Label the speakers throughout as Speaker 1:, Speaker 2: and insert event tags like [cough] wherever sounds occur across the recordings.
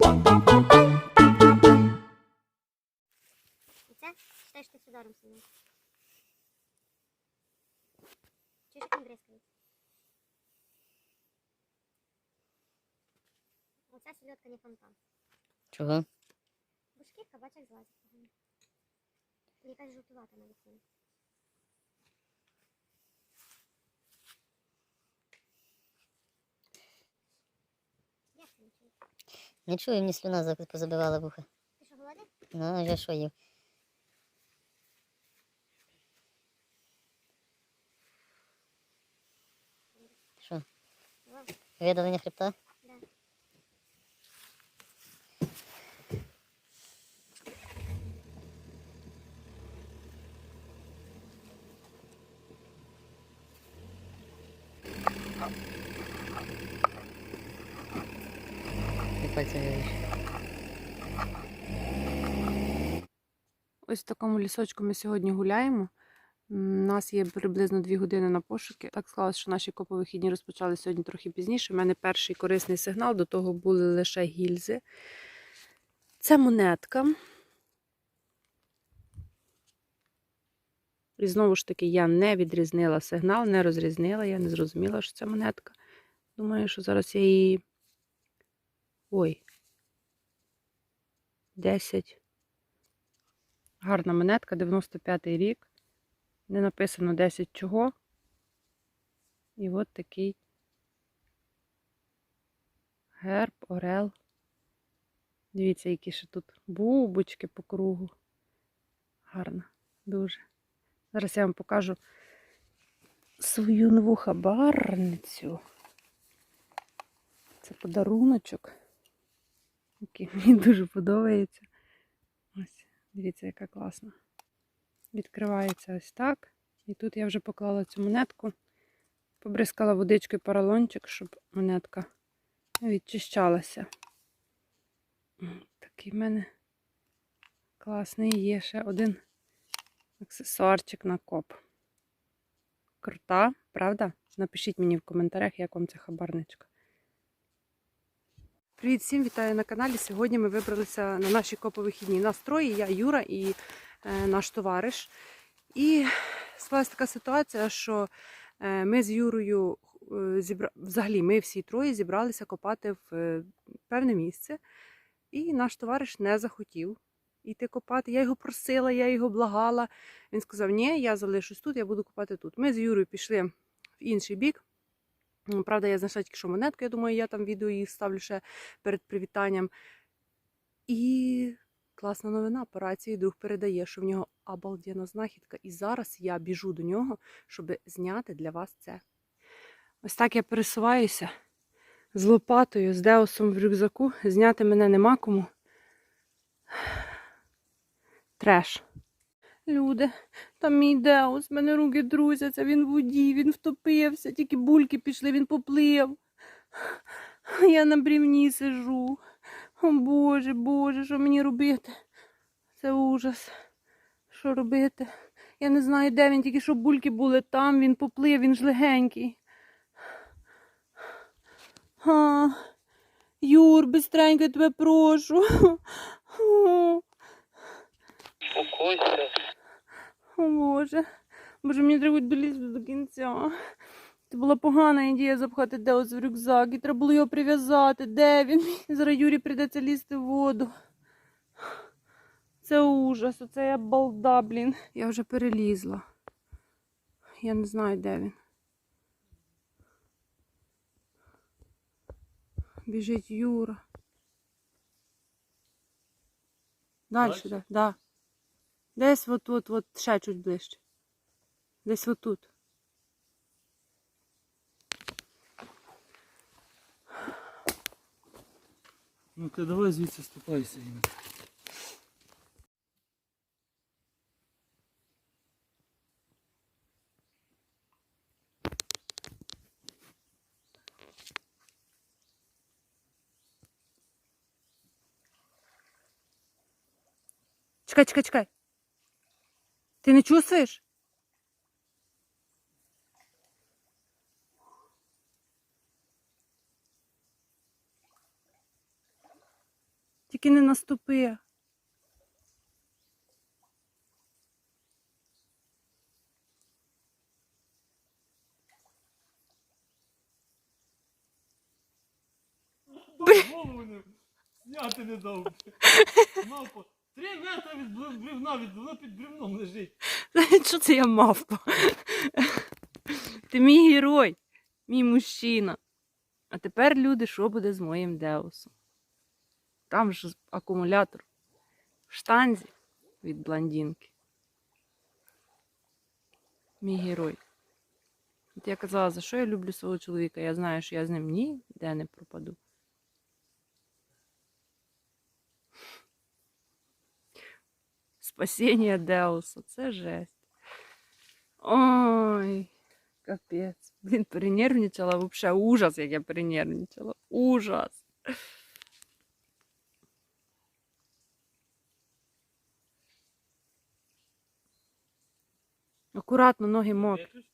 Speaker 1: І це считай, що ти ударом сильно. Чуєш, як він бризкає? Оце сільотка не фонтан.
Speaker 2: Чого?
Speaker 1: Бо шкірка, бач, як злазить якась жовтувата на вікні. Як це не чуєш?
Speaker 2: Не чую, мені слюна за- позабивала вуха.
Speaker 1: Ти що, голодний?
Speaker 2: Ну, я що їв? Що? Видалення хребта? Виріж.
Speaker 3: Ось в такому лісочку ми сьогодні гуляємо. У нас є приблизно дві години на пошуки. Так склалося, що наші коповихідні розпочали сьогодні трохи пізніше. У мене перший корисний сигнал, до того були лише гільзи. Це монетка. І знову ж таки, я не відрізнила сигнал, не розрізнила, я не зрозуміла, що це монетка. Думаю, що зараз я її. Ой. 10. Гарна монетка, 95-й рік. Не написано 10 чого. І от такий герб, орел. Дивіться, які ще тут бубочки по кругу. Гарна, дуже. Зараз я вам покажу свою нову хабарницю. Це подаруночок, який [laughs] мені дуже подобається. Ось, дивіться, яка класна. Відкривається ось так. І тут я вже поклала цю монетку, побризкала водичкою поролончик, щоб монетка відчищалася. Такий в мене класний є ще один аксесуарчик на коп. Крута, правда? Напишіть мені в коментарях, як вам ця хабарничка. Привіт всім, вітаю на каналі. Сьогодні ми вибралися на наші коповихідні настрої. Я Юра і е, наш товариш. І склалася така ситуація, що е, ми з Юрою е, зібра... взагалі ми всі троє зібралися копати в е, певне місце. І наш товариш не захотів йти копати. Я його просила, я його благала. Він сказав: Ні, я залишусь тут, я буду копати тут. Ми з Юрою пішли в інший бік. Правда, я знайшла тільки що монетку, я думаю, я там відео її ставлю ще перед привітанням. І класна новина по рації друг передає, що в нього обалденна знахідка. І зараз я біжу до нього, щоб зняти для вас це. Ось так я пересуваюся з лопатою, з деосом в рюкзаку. Зняти мене нема кому. Треш. Люди, там мій Деус, мене руки друзяться, він в воді, він втопився, тільки бульки пішли, він поплив. Я на брівні сижу. О Боже, Боже, що мені робити? Це ужас. Що робити? Я не знаю, де він, тільки що бульки були там, він поплив, він ж легенький. А, Юр, бистренько тебе прошу.
Speaker 4: Успокойся.
Speaker 3: О Боже. Боже, мені треба долізти до кінця. Це була погана ідея запхати Деус в рюкзак, і треба було його прив'язати. Де він? [laughs] Зараз Юрі прийдеться лізти в воду. Це ужас, оце я балда, блін. Я вже перелізла. Я не знаю, де він. Біжить Юра. Далі,
Speaker 4: Дальше?
Speaker 3: да, да. Десь от, от, от, ще чуть ближче. Десь отут.
Speaker 4: Ну ти давай звідси ступайся. Інна.
Speaker 3: Чекай, чекай, чекай. Ти не чувствуєш? тільки не наступи.
Speaker 4: Голову не зняти не дав. [laughs] Три метри від бревна, від воно під бревном лежить.
Speaker 3: Що це я мавпа? Ти мій герой, мій мужчина. А тепер, люди, що буде з моїм Деусом? Там ж акумулятор в штанзі від блондинки. Мій герой. От я казала, за що я люблю свого чоловіка? Я знаю, що я з ним ніде не пропаду. Спасіння Деуса, це жесть. Ой, капець. Блін, перенервничала вообще ужас, як я перенервничала. Ужас. Акуратно, ноги мокрі.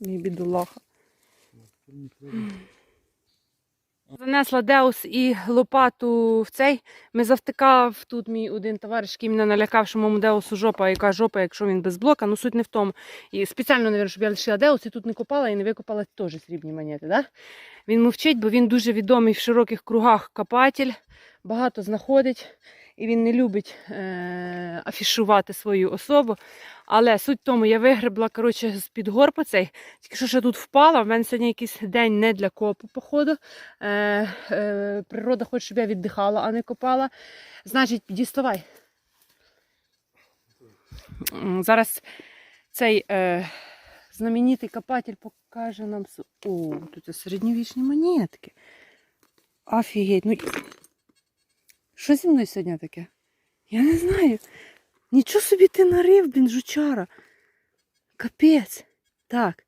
Speaker 3: Мій бідолаха. Занесла Деус і лопату в цей. Ми завтикав тут мій один товариш, який мене налякав, що моєму Деусу жопа, яка жопа, якщо він без блока. Ну суть не в тому. І спеціально, навіть, щоб я лишила Деус і тут не копала і не викопала теж срібні монети. Да? Він мовчить, бо він дуже відомий в широких кругах копатель, багато знаходить. І він не любить е- афішувати свою особу. Але суть в тому, я вигребла коротше, з-під горба цей. Тільки що ще тут впала. В мене сьогодні якийсь день не для копу, походу. Е, е, природа хоче, щоб я віддихала, а не копала. Значить, діставай. Зараз цей е, знаменитий копатель покаже нам. О, тут середньовічні монетки. Офігеть. Ну, що зі мною сьогодні таке? Я не знаю. Нічого собі ти нарив, блін, жучара. Капець. Так.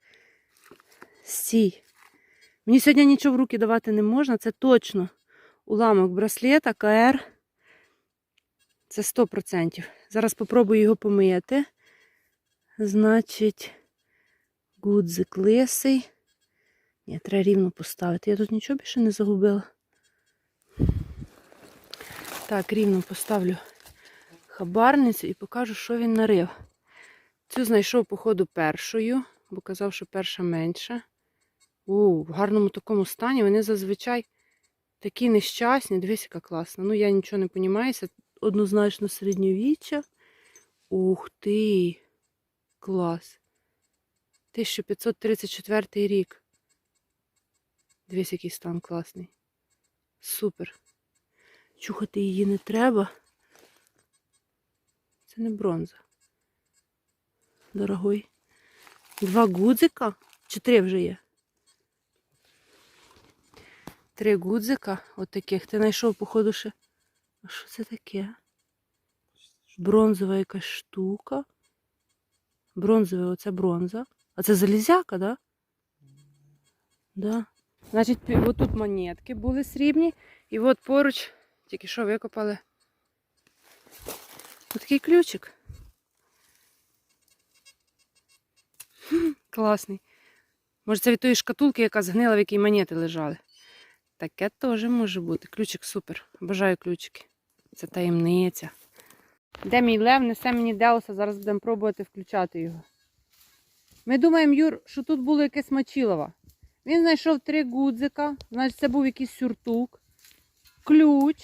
Speaker 3: Стій. Мені сьогодні нічого в руки давати не можна, це точно. Уламок браслета КР. Це 100%. Зараз попробую його помити. Значить, гудзик лисий. Ні, треба рівно поставити. Я тут нічого більше не загубила. Так, рівно поставлю хабарницю і покажу, що він нарив. Цю знайшов, походу, першою, бо казав, що перша менша. У, в гарному такому стані. Вони зазвичай такі нещасні. Дивись, яка класна. Ну, я нічого не. Це однозначно середньовіччя. Ух ти! Клас. 1534 рік. Дивись, який стан класний. Супер. Чухати її не треба. Це не бронза. Дорогой. Два гудзика. Чи три вже є? Три гудзика от таких. Ти знайшов, походу, ще. А що це таке? Бронзова якась штука. Бронзова, оце бронза. А це залізяка, да? Да. Значить, отут монетки були срібні. І от поруч, тільки що викопали. Ось такий ключик. Класний. Може, це від тої шкатулки, яка згнила, в якій монети лежали. Таке теж може бути. Ключик супер. Бажаю ключики. Це таємниця. Де мій лев несе мені Деуса, зараз будемо пробувати включати його. Ми думаємо, Юр, що тут було якесь мочилово. Він знайшов три гудзика, значить це був якийсь сюртук, ключ,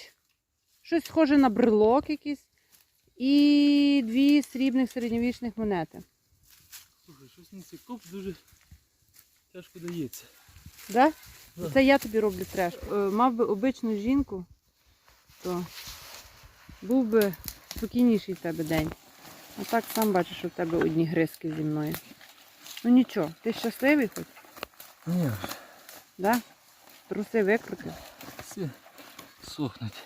Speaker 3: щось схоже на брелок якийсь і дві срібних середньовічних монети.
Speaker 4: Слухай, щось на цей коп дуже тяжко дається.
Speaker 3: Да?
Speaker 4: Да.
Speaker 3: Це я тобі роблю треш. Е, Мав би обичну жінку, то був би спокійніший в тебе день. А так сам бачиш, що в тебе одні гризки зі мною. Ну нічого, ти щасливий хоч,
Speaker 4: Ні,
Speaker 3: да? Труси викрутив.
Speaker 4: всі сохнуть.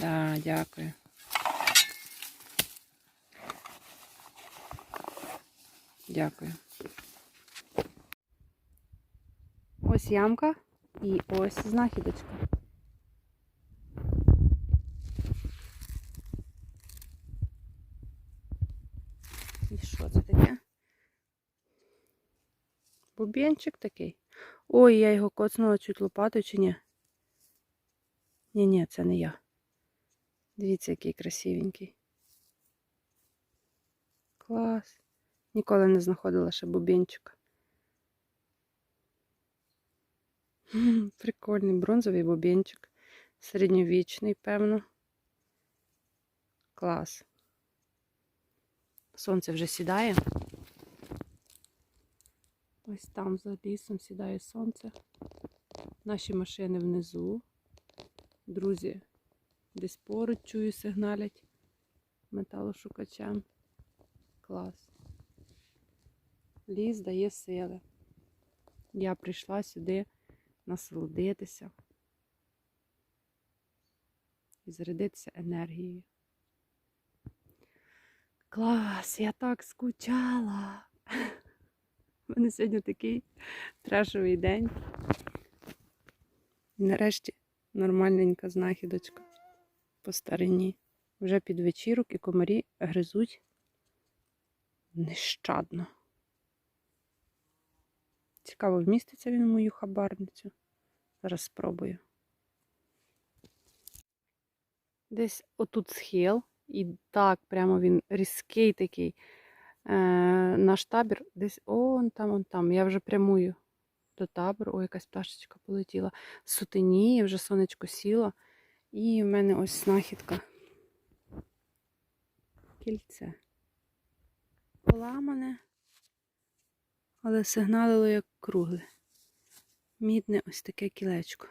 Speaker 3: Да, дякую. Дякую. Ось ямка і ось знахідочка. І що це таке? Бубенчик такий. Ой, я його коцнула чуть лопатою чи ні? Ні, ні, це не я. Дивіться, який красивенький. Клас. Ніколи не знаходила ще бубенчика. М, Прикольний бронзовий бубенчик. Середньовічний, певно. Клас. Сонце вже сідає. Ось там за лісом сідає сонце. Наші машини внизу. Друзі десь поруч чую, сигналять металошукачем. Клас. Ліс дає сили. Я прийшла сюди насолодитися і зарядитися енергією. Клас, я так скучала. [laughs] У мене сьогодні такий трешовий день. Нарешті нормальненька знахідочка по старині. Вже під вечірок і комарі гризуть нещадно. Цікаво, вміститься він в мою хабарницю. Зараз спробую. Десь отут схил, і так прямо він різкий такий. Е, наш табір десь он там, он там. Я вже прямую до табору. Ой, якась пташечка полетіла. Сутеніє, вже сонечко сіло. І в мене ось знахідка. Кільце. Поламане, але сигналило як кругле. Мідне ось таке кілечко.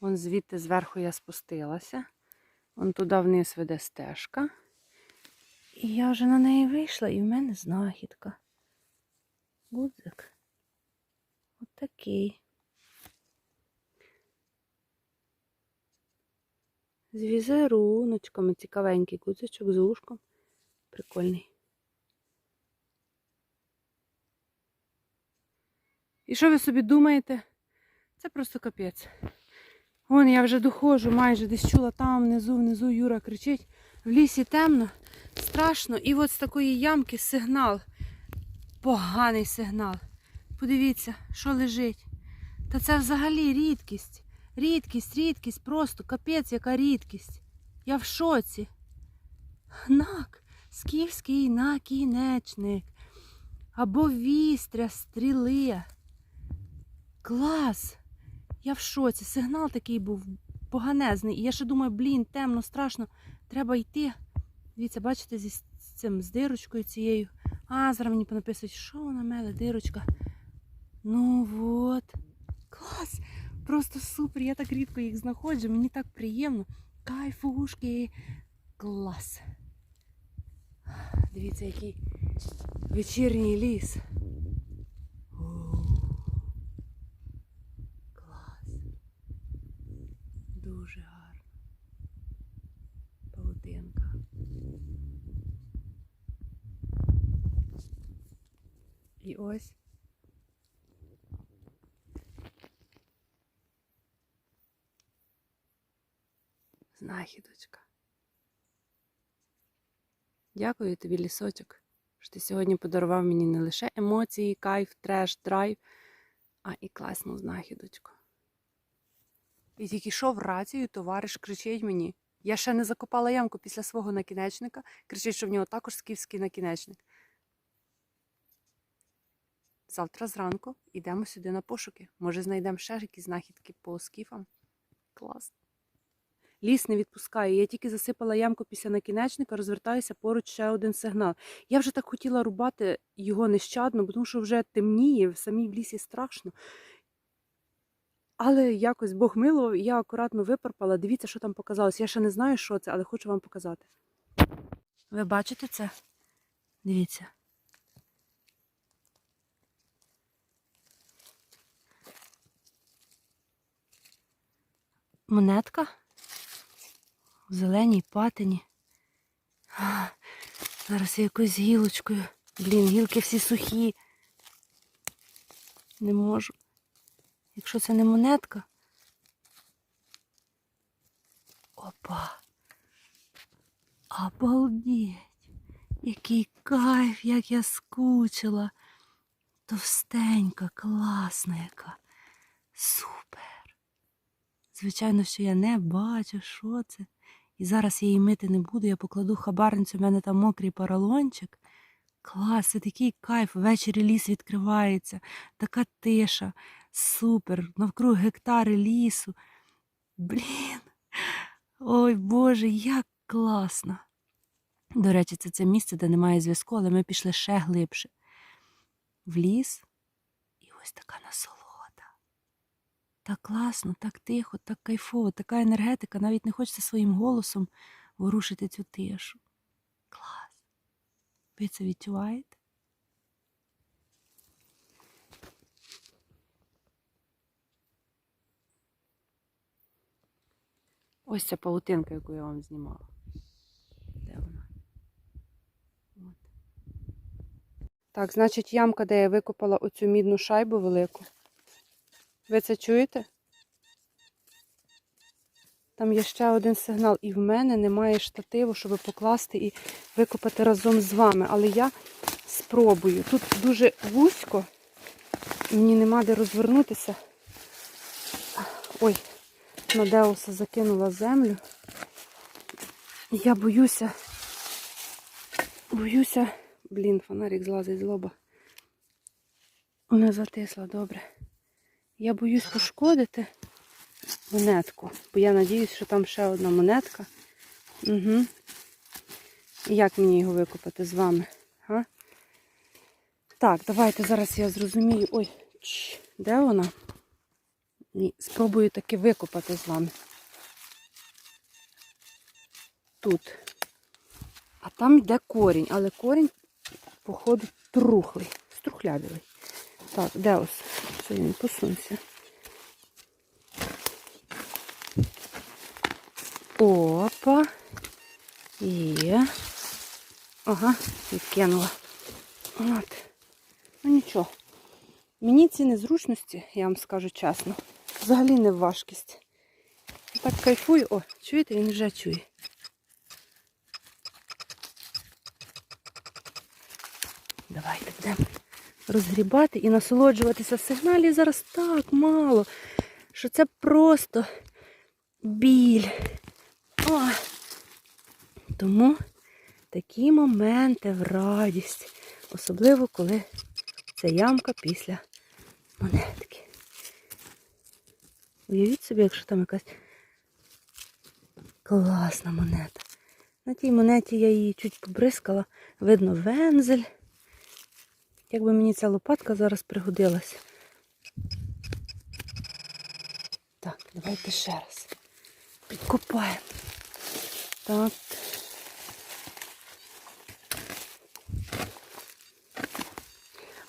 Speaker 3: Вон звідти зверху я спустилася. Вон туди вниз веде стежка. І я вже на неї вийшла, і в мене знахідка. Гудзик. От такий. З візеруночками цікавенький гудзичок з ушком. Прикольний. І що ви собі думаєте? Це просто капець. Вон я вже доходжу, майже десь чула там внизу, внизу Юра кричить. В лісі темно, страшно. І от з такої ямки сигнал. Поганий сигнал. Подивіться, що лежить. Та це взагалі рідкість. Рідкість, рідкість, просто капець, яка рідкість. Я в шоці. Нак, скіфський накінечник. Або вістря стріли. Клас! Я в шоці. Сигнал такий був поганезний. І я ще думаю, блін, темно, страшно. Треба йти. Дивіться, бачите, зі цим з дирочкою цією. А, зараз мені понаписують, що вона меле, дирочка. Ну от. Клас! Просто супер. Я так рідко їх знаходжу. Мені так приємно. Кайфушки. Клас. Дивіться, який вечірній ліс. О, Клас. Дуже гарно. Павутинка. І ось. Знахідочка. Дякую тобі, лісочок, що ти сьогодні подарував мені не лише емоції, кайф, треш, драйв, а і класну знахідочку. І тільки що в рацію, товариш кричить мені. Я ще не закопала ямку після свого накінечника, кричить, що в нього також скіфський накінечник. Завтра зранку йдемо сюди на пошуки. Може, знайдемо ще якісь знахідки по скіфам. Клас. Ліс не відпускає. Я тільки засипала ямку після накінечника, розвертаюся поруч ще один сигнал. Я вже так хотіла рубати його нещадно, тому що вже темніє, в самій в лісі страшно. Але якось Бог милував, я акуратно випарпала. Дивіться, що там показалось. Я ще не знаю, що це, але хочу вам показати. Ви бачите це? Дивіться. Монетка в зеленій патині. А, Зараз я якоюсь гілочкою. Блін, гілки всі сухі. Не можу. Якщо це не монетка. Опа. Обалдеть. Який кайф, як я скучила. Товстенька, класна яка. Супер. Звичайно, що я не бачу, що це. І зараз я її мити не буду, я покладу хабарницю, в мене там мокрий поролончик. Клас, це такий кайф. Ввечері ліс відкривається, така тиша. Супер. Навкруг гектари лісу. Блін. Ой Боже, як класно. До речі, це це місце, де немає зв'язку, але ми пішли ще глибше. В ліс. І ось така насолода. Так класно, так тихо, так кайфово, така енергетика, навіть не хочеться своїм голосом ворушити цю тишу. Клас. Ви це відчуваєте? Ось ця паутинка, яку я вам знімала. Де вона? От. Так, значить, ямка, де я викопала оцю мідну шайбу велику. Ви це чуєте? Там є ще один сигнал, і в мене немає штативу, щоб покласти і викопати разом з вами. Але я спробую. Тут дуже вузько, мені нема де розвернутися. Ой, на Деуса закинула землю. Я боюся, боюся, блін, фонарик злазить з лоба. Вона затисла добре. Я боюсь пошкодити монетку, бо я надіюсь, що там ще одна монетка. Угу. І як мені його викопати з вами? А? Так, давайте зараз я зрозумію. Ой, чш, де вона? І спробую таки викопати з вами. Тут. А там йде корінь, але корінь, походу, трухлий, струхлявілий. Так, де ось? Він посунься. Опа. Є. Ага, відкинула. От. Ну нічого. Мені ці незручності, я вам скажу чесно, взагалі не важкість. Так кайфую. О, чуєте, він вже чує. Давайте будемо розгрібати і насолоджуватися. Сигналів зараз так мало, що це просто біль. О. Тому такі моменти в радість. Особливо, коли це ямка після монетки. Уявіть собі, якщо там якась класна монета. На тій монеті я її чуть побризкала. Видно вензель. Якби мені ця лопатка зараз пригодилась. Так, давайте ще раз. Підкопаємо. Так.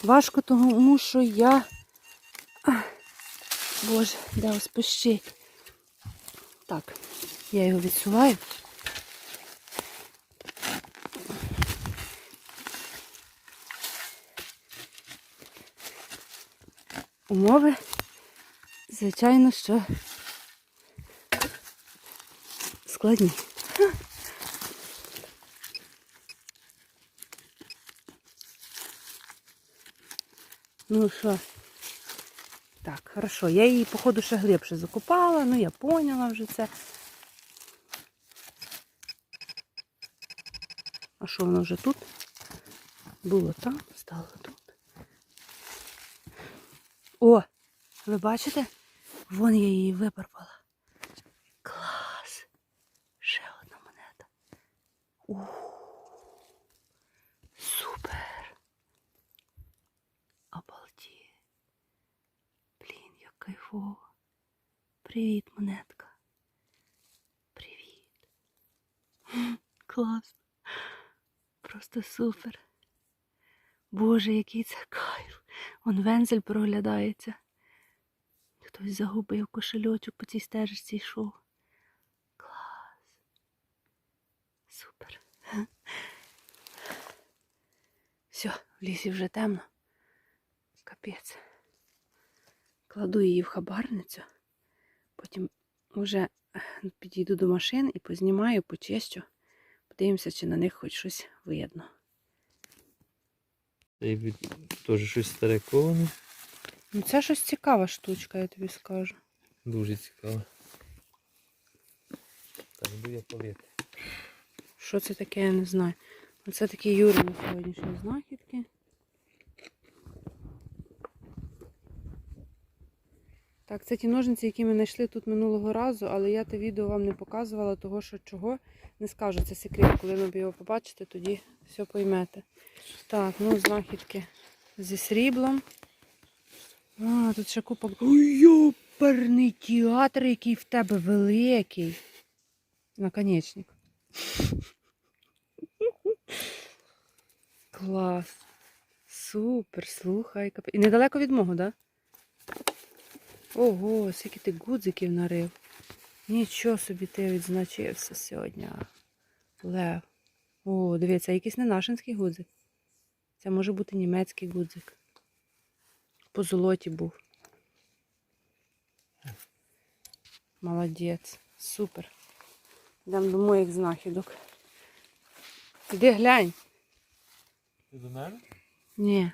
Speaker 3: Важко тому, що я. Ах, Боже, де ось пищить. Так, я його відсуваю. Умови, звичайно, що складні. Ну що? Так, хорошо. Я її, походу, ще глибше закопала, ну я поняла вже це. А що воно вже тут? Було там, стало тут. О! Ви бачите? Вон я її випарпала. Клас! Ще одна монета. Ух! Супер! Обалдеть! Блін, як кайфово. Привіт, монетка. Привіт. [laughs] Клас. Просто супер. Боже, який це кайф. Он вензель проглядається. Хтось загубив кошельочок по цій стежечці йшов. Клас. Супер. Все, в лісі вже темно. Капець. Кладу її в хабарницю, потім вже підійду до машин і познімаю, почищу. Подивимося, чи на них хоч щось видно.
Speaker 4: Від- теж щось старе коване.
Speaker 3: Ну це щось цікава штучка, я тобі скажу.
Speaker 4: Дуже цікаво. Так, буду я повітря.
Speaker 3: Що це таке, я не знаю. Оце такі Юрини сьогоднішні знахідки. Так, це ті ножниці, які ми знайшли тут минулого разу, але я те відео вам не показувала, того що чого не скажу, це секрет. Коли ви його побачите, тоді все поймете. Так, ну знахідки зі сріблом. А, тут ще купа. Йоперний театр, який в тебе великий. Наконечник. [laughs] Клас. Супер, слухай. І недалеко від мого, так? Да? Ого, скільки ти гудзиків нарив. Нічого собі ти відзначився сьогодні. Лев. О, дивіться, якийсь не нашинський гудзик. Це може бути німецький гудзик. По золоті був. Молодець. Супер. Йдемо до моїх знахідок. Іди глянь.
Speaker 4: Ти до мене?
Speaker 3: Ні.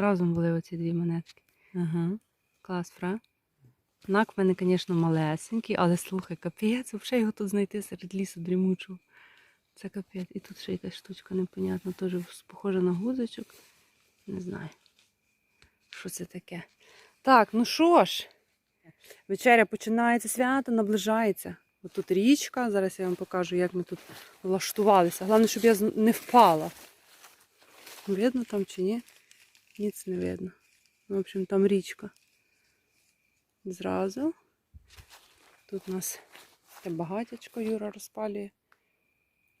Speaker 3: Разом були оці дві монетки. Ага. Клас, фра. Нак в мене, звісно, малесенький, але слухай, капець, взагалі його тут знайти серед лісу дрімучого. Це капець. І тут ще якась штучка непонятна, теж похожа на гудзичок. Не знаю. Що це таке? Так, ну що ж, вечеря починається, свято наближається. Ось тут річка. Зараз я вам покажу, як ми тут влаштувалися. Головне, щоб я не впала. Видно там чи ні? Ніц не видно. В общем, там річка. Зразу. Тут у нас таке багатячко Юра розпалює.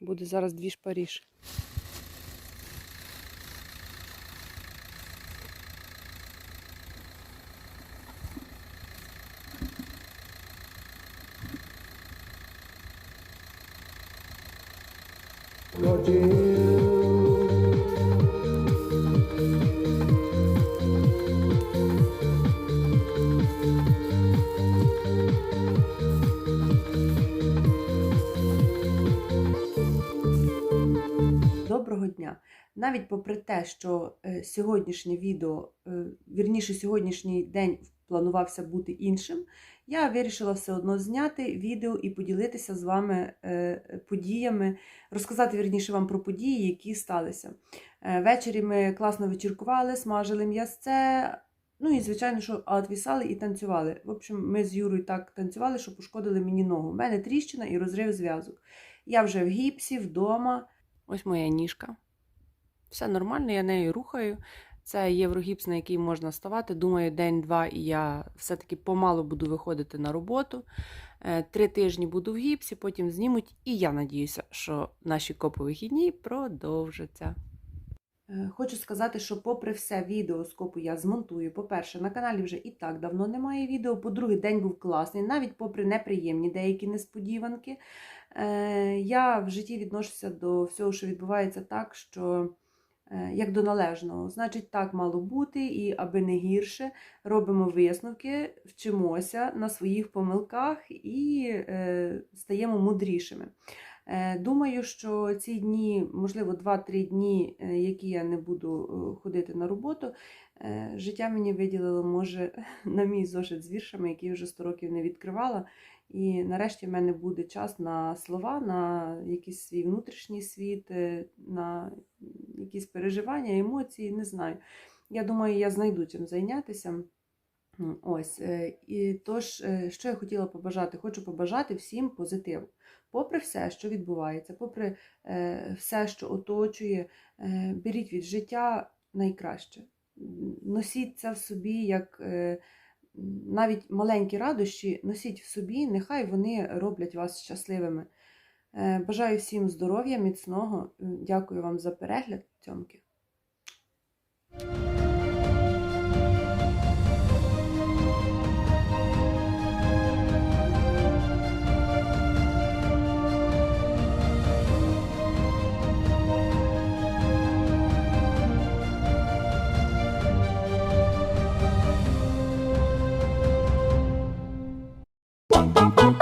Speaker 3: Буде зараз дві шпаріж. Доброго Навіть попри те, що е, сьогоднішнє відео, е, вірніше, сьогоднішній день планувався бути іншим, я вирішила все одно зняти відео і поділитися з вами е, подіями, розказати вірніше вам про події, які сталися. Ввечері ми класно вечіркували, смажили м'ясце. Ну і, звичайно, що отвісали і танцювали. В общем, ми з Юрою так танцювали, що пошкодили мені ногу. У мене тріщина і розрив зв'язок. Я вже в гіпсі, вдома. Ось моя ніжка. Все нормально, я нею рухаю. Це єврогіпс, на який можна ставати. Думаю, день-два і я все-таки помалу буду виходити на роботу. Е, Три тижні буду в гіпсі, потім знімуть, і я надіюся, що наші коповихідні продовжаться. Е, Хочу сказати, що попри все відео з копу я змонтую. По-перше, на каналі вже і так давно немає відео. По-друге, день був класний, навіть попри неприємні деякі несподіванки. Е, Я в житті відношуся до всього, що відбувається так, що як до належного. Значить, так мало бути, і аби не гірше, робимо висновки, вчимося на своїх помилках і е, стаємо мудрішими. Е, Думаю, що ці дні, можливо, 2-3 дні, е, які я не буду е, ходити на роботу, е, життя мені виділило, може, [laughs] на мій зошит з віршами, який вже 100 років не відкривала. І нарешті в мене буде час на слова, на якийсь свій внутрішній світ, е, на якісь переживання, емоції, не знаю. Я думаю, я знайду чим зайнятися. Ось, е, і тож, е, що я хотіла побажати? Хочу побажати всім позитиву. Попри все, що відбувається, попри все, що оточує, беріть від життя найкраще. Носіть це в собі як навіть маленькі радощі, носіть в собі, нехай вони роблять вас щасливими. Е, Бажаю всім здоров'я, міцного. Дякую вам за перегляд. Цьомки. Thank you.